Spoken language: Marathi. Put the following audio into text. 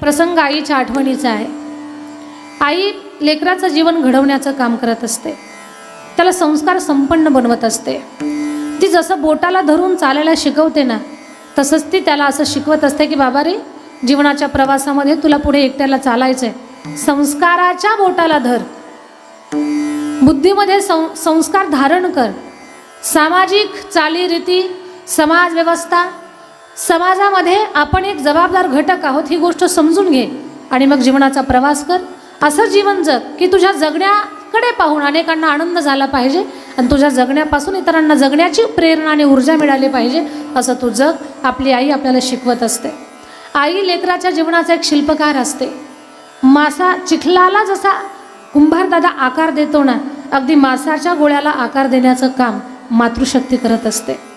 प्रसंग आईच्या आठवणीचा आहे. आई लेकराचं जीवन घडवण्याचं काम करत असते. त्याला संस्कार संपन्न बनवत असते. ती जसं बोटाला धरून चालायला शिकवते ना तसंच ती त्याला असं शिकवत असते की बाबा रे जीवनाच्या प्रवासामध्ये तुला पुढे एकट्याला चालायचं आहे संस्काराच्या बोटाला धर. बुद्धीमध्ये सं संस्कार धारण कर. सामाजिक चालीरीती समाज व्यवस्था समाजामध्ये आपण एक जबाबदार घटक आहोत ही गोष्ट समजून घे आणि मग जीवनाचा प्रवास कर. असं जीवन जग की तुझ्या जगण्याकडे पाहून अनेकांना आनंद झाला पाहिजे आणि तुझ्या जगण्यापासून इतरांना जगण्याची प्रेरणा आणि ऊर्जा मिळाली पाहिजे असं तू जग. आपली आई आपल्याला शिकवत असते. आई लेकराच्या जीवनाचा एक शिल्पकार असते. मासा चिखलाला जसा कुंभारदादा आकार देतो ना अगदी मासाच्या गोळ्याला आकार देण्याचं काम मातृशक्ती करत असते.